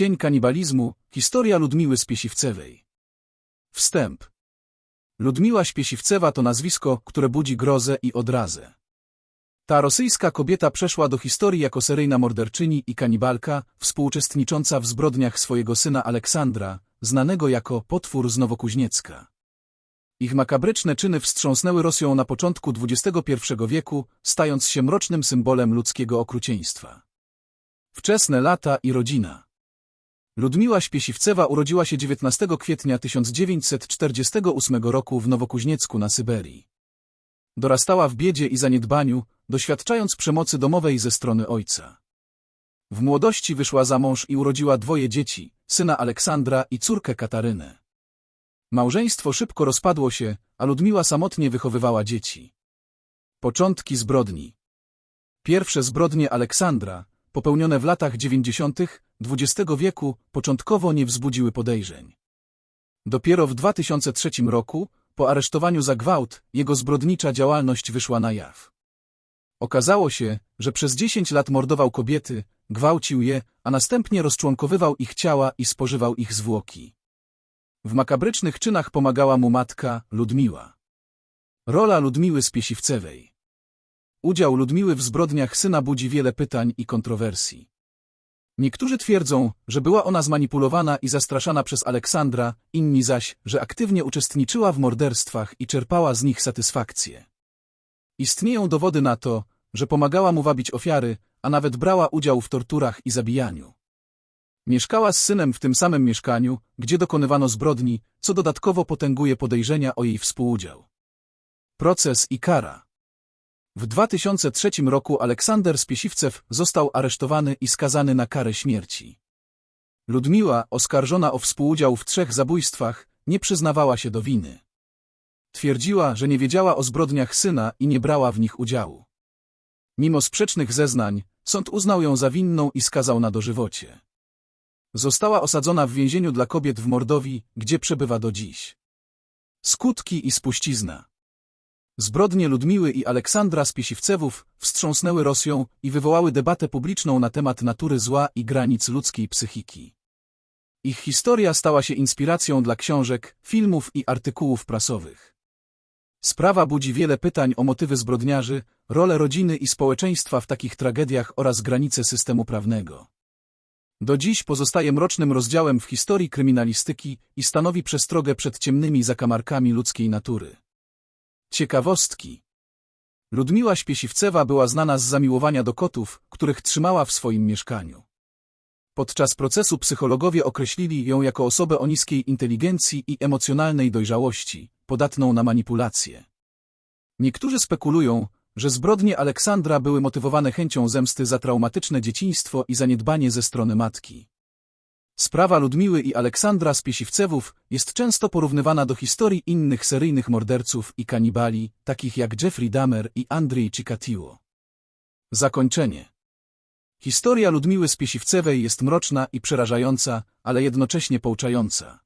Cień kanibalizmu, historia Ludmiły Spiesiwcewej. Wstęp. Ludmiła Śpiesiwcewa to nazwisko, które budzi grozę i odrazę. Ta rosyjska kobieta przeszła do historii jako seryjna morderczyni i kanibalka, współuczestnicząca w zbrodniach swojego syna Aleksandra, znanego jako potwór z Nowokuźniecka. Ich makabryczne czyny wstrząsnęły Rosją na początku XXI wieku, stając się mrocznym symbolem ludzkiego okrucieństwa. Wczesne lata i rodzina Ludmiła Śpiesiwcewa urodziła się 19 kwietnia 1948 roku w Nowokuźniecku na Syberii. Dorastała w biedzie i zaniedbaniu, doświadczając przemocy domowej ze strony ojca. W młodości wyszła za mąż i urodziła dwoje dzieci, syna Aleksandra i córkę Katarynę. Małżeństwo szybko rozpadło się, a Ludmiła samotnie wychowywała dzieci. Początki zbrodni Pierwsze zbrodnie Aleksandra, popełnione w latach 90. XX wieku, początkowo nie wzbudziły podejrzeń. Dopiero w 2003 roku, po aresztowaniu za gwałt, jego zbrodnicza działalność wyszła na jaw. Okazało się, że przez 10 lat mordował kobiety, gwałcił je, a następnie rozczłonkowywał ich ciała i spożywał ich zwłoki. W makabrycznych czynach pomagała mu matka, Ludmiła. Rola Ludmiły Spiesiwcewej Udział Ludmiły w zbrodniach syna budzi wiele pytań i kontrowersji. Niektórzy twierdzą, że była ona zmanipulowana i zastraszana przez Aleksandra, inni zaś, że aktywnie uczestniczyła w morderstwach i czerpała z nich satysfakcję. Istnieją dowody na to, że pomagała mu wabić ofiary, a nawet brała udział w torturach i zabijaniu. Mieszkała z synem w tym samym mieszkaniu, gdzie dokonywano zbrodni, co dodatkowo potęguje podejrzenia o jej współudział. Proces i kara W 2003 roku Aleksander Spiesiwcew został aresztowany i skazany na karę śmierci. Ludmiła, oskarżona o współudział w trzech zabójstwach, nie przyznawała się do winy. Twierdziła, że nie wiedziała o zbrodniach syna i nie brała w nich udziału. Mimo sprzecznych zeznań, sąd uznał ją za winną i skazał na dożywocie. Została osadzona w więzieniu dla kobiet w Mordowi, gdzie przebywa do dziś. Skutki i spuścizna Zbrodnie Ludmiły i Aleksandra Spiesiwcewów wstrząsnęły Rosją i wywołały debatę publiczną na temat natury zła i granic ludzkiej psychiki. Ich historia stała się inspiracją dla książek, filmów i artykułów prasowych. Sprawa budzi wiele pytań o motywy zbrodniarzy, rolę rodziny i społeczeństwa w takich tragediach oraz granice systemu prawnego. Do dziś pozostaje mrocznym rozdziałem w historii kryminalistyki i stanowi przestrogę przed ciemnymi zakamarkami ludzkiej natury. Ciekawostki Ludmiła Śpiesiwcewa była znana z zamiłowania do kotów, których trzymała w swoim mieszkaniu. Podczas procesu psychologowie określili ją jako osobę o niskiej inteligencji i emocjonalnej dojrzałości, podatną na manipulacje. Niektórzy spekulują, że zbrodnie Aleksandra były motywowane chęcią zemsty za traumatyczne dzieciństwo i zaniedbanie ze strony matki. Sprawa Ludmiły i Aleksandra z Piesiwcewów jest często porównywana do historii innych seryjnych morderców i kanibali, takich jak Jeffrey Dahmer i Andrzej Chikatilo. Zakończenie Historia Ludmiły z Piesiwcewej jest mroczna i przerażająca, ale jednocześnie pouczająca.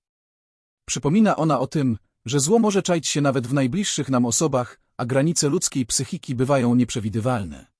Przypomina ona o tym, że zło może czaić się nawet w najbliższych nam osobach, a granice ludzkiej psychiki bywają nieprzewidywalne.